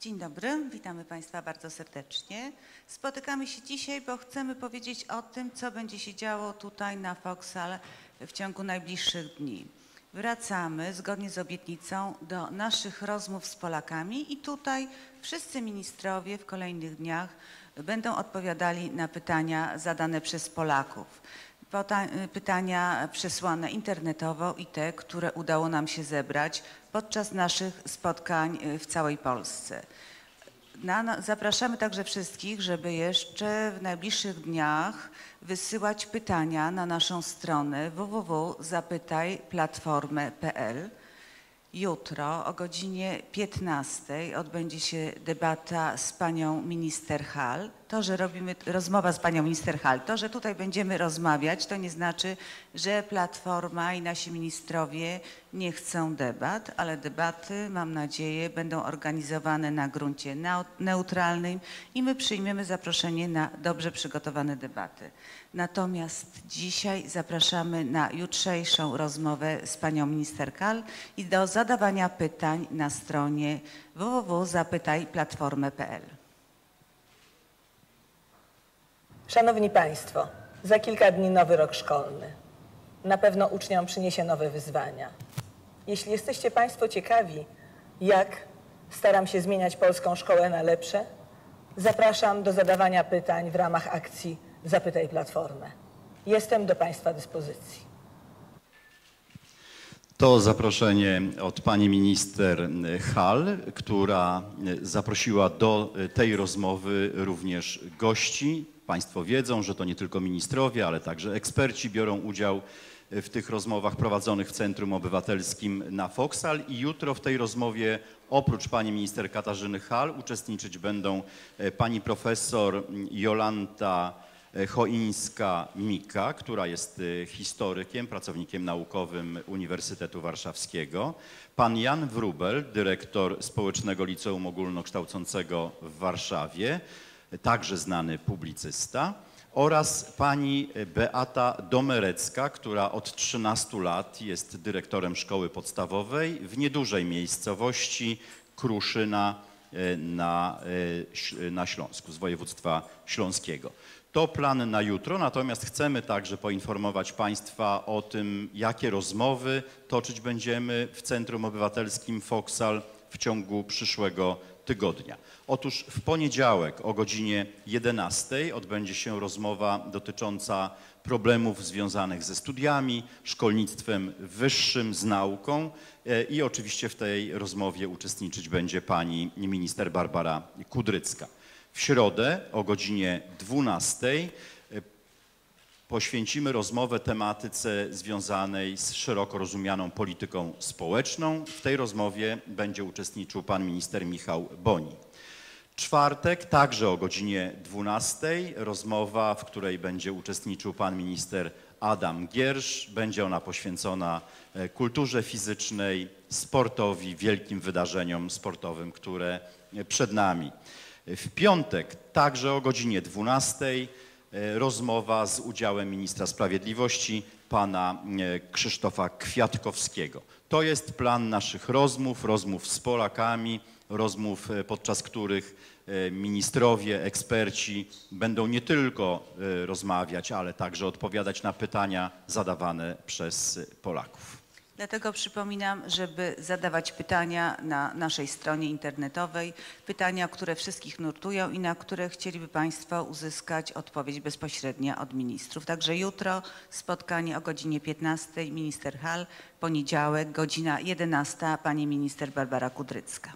Dzień dobry, witamy Państwa bardzo serdecznie. Spotykamy się dzisiaj, bo chcemy powiedzieć o tym, co będzie się działo tutaj na Foksal w ciągu najbliższych dni. Wracamy zgodnie z obietnicą do naszych rozmów z Polakami i tutaj wszyscy ministrowie w kolejnych dniach będą odpowiadali na pytania zadane przez Polaków. Pota- Pytania przesłane internetowo i te, które udało nam się zebrać podczas naszych spotkań y, w całej Polsce. Na, zapraszamy także wszystkich, żeby jeszcze w najbliższych dniach wysyłać pytania na naszą stronę www.zapytajplatformę.pl. Jutro o godzinie 15 odbędzie się debata z panią minister Hall. To, że robimy rozmowa z panią minister Hall, to, że tutaj będziemy rozmawiać, to nie znaczy, że Platforma i nasi ministrowie nie chcą debat, ale debaty, mam nadzieję, będą organizowane na gruncie neu- neutralnym i my przyjmiemy zaproszenie na dobrze przygotowane debaty. Natomiast dzisiaj zapraszamy na jutrzejszą rozmowę z panią minister Kal i do zadawania pytań na stronie www.zapytajplatformę.pl. Szanowni Państwo, za kilka dni nowy rok szkolny. Na pewno uczniom przyniesie nowe wyzwania. Jeśli jesteście Państwo ciekawi, jak staram się zmieniać polską szkołę na lepsze, zapraszam do zadawania pytań w ramach akcji Zapytaj Platformę. Jestem do Państwa dyspozycji. To zaproszenie od pani minister Hall, która zaprosiła do tej rozmowy również gości. Państwo wiedzą, że to nie tylko ministrowie, ale także eksperci biorą udział w tych rozmowach prowadzonych w Centrum Obywatelskim na Foksal i jutro w tej rozmowie oprócz pani minister Katarzyny Hall uczestniczyć będą e, pani profesor Jolanta Choińska-Mika, która jest e, historykiem, pracownikiem naukowym Uniwersytetu Warszawskiego, pan Jan Wrubel, dyrektor Społecznego Liceum Ogólnokształcącego w Warszawie, także znany publicysta, oraz pani Beata Domerecka, która od 13 lat jest dyrektorem szkoły podstawowej w niedużej miejscowości Kruszyna e, na, e, na Śląsku, z województwa śląskiego. To plan na jutro, natomiast chcemy także poinformować Państwa o tym, jakie rozmowy toczyć będziemy w Centrum Obywatelskim Foksal w ciągu przyszłego tygodnia. Otóż w poniedziałek o godzinie 11 odbędzie się rozmowa dotycząca problemów związanych ze studiami, szkolnictwem wyższym, z nauką e, i oczywiście w tej rozmowie uczestniczyć będzie pani minister Barbara Kudrycka. W środę o godzinie 12 poświęcimy rozmowę tematyce związanej z szeroko rozumianą polityką społeczną. W tej rozmowie będzie uczestniczył pan minister Michał Boni. Czwartek, także o godzinie 12, rozmowa, w której będzie uczestniczył pan minister Adam Giersz. Będzie ona poświęcona e, kulturze fizycznej, sportowi, wielkim wydarzeniom sportowym, które e, przed nami. W piątek, także o godzinie 12, e, rozmowa z udziałem ministra sprawiedliwości, pana e, Krzysztofa Kwiatkowskiego. To jest plan naszych rozmów, rozmów z Polakami, rozmów, e, podczas których e, ministrowie, eksperci będą nie tylko e, rozmawiać, ale także odpowiadać na pytania zadawane przez e, Polaków. Dlatego przypominam, żeby zadawać pytania na naszej stronie internetowej, pytania, które wszystkich nurtują i na które chcieliby Państwo uzyskać odpowiedź bezpośrednia od ministrów. Także jutro spotkanie o godzinie 15, minister Hall, poniedziałek, godzina 11, pani minister Barbara Kudrycka.